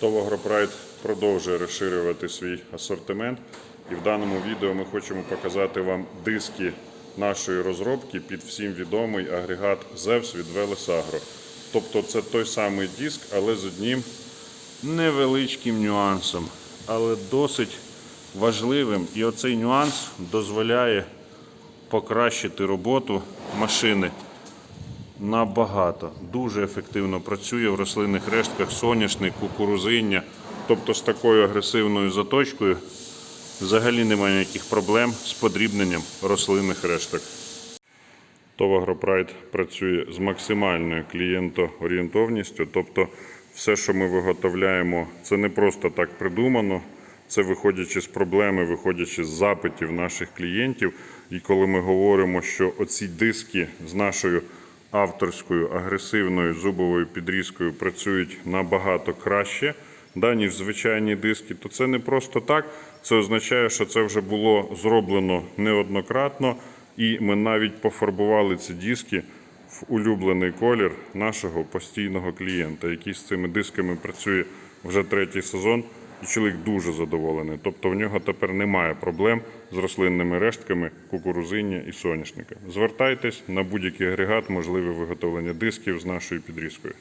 ТОВ «Агропрайд» продовжує розширювати свій асортимент. І в даному відео ми хочемо показати вам диски нашої розробки під всім відомий агрегат ZEVS від Велесагро. Тобто це той самий диск, але з одним невеличким нюансом, але досить важливим. І оцей нюанс дозволяє покращити роботу машини набагато. Дуже ефективно працює в рослинних рештках соняшник, кукурузиння. Тобто з такою агресивною заточкою взагалі немає ніяких проблем з подрібненням рослинних решток. ТОВ «Агропрайд» працює з максимальною клієнтоорієнтовністю. Тобто, все, що ми виготовляємо, це не просто так придумано. Це виходячи з проблеми, виходячи з запитів наших клієнтів. І коли ми говоримо, що оці диски з нашою авторською агресивною зубовою підрізкою працюють набагато краще, да, ніж звичайні диски, то це не просто так. Це означає, що це вже було зроблено неоднократно. І ми навіть пофарбували ці диски в улюблений колір нашого постійного клієнта, який з цими дисками працює вже третій сезон. І чоловік дуже задоволений. Тобто в нього тепер немає проблем з рослинними рештками кукурузиння і соняшника. Звертайтесь на будь-який агрегат, можливе виготовлення дисків з нашою підрізкою.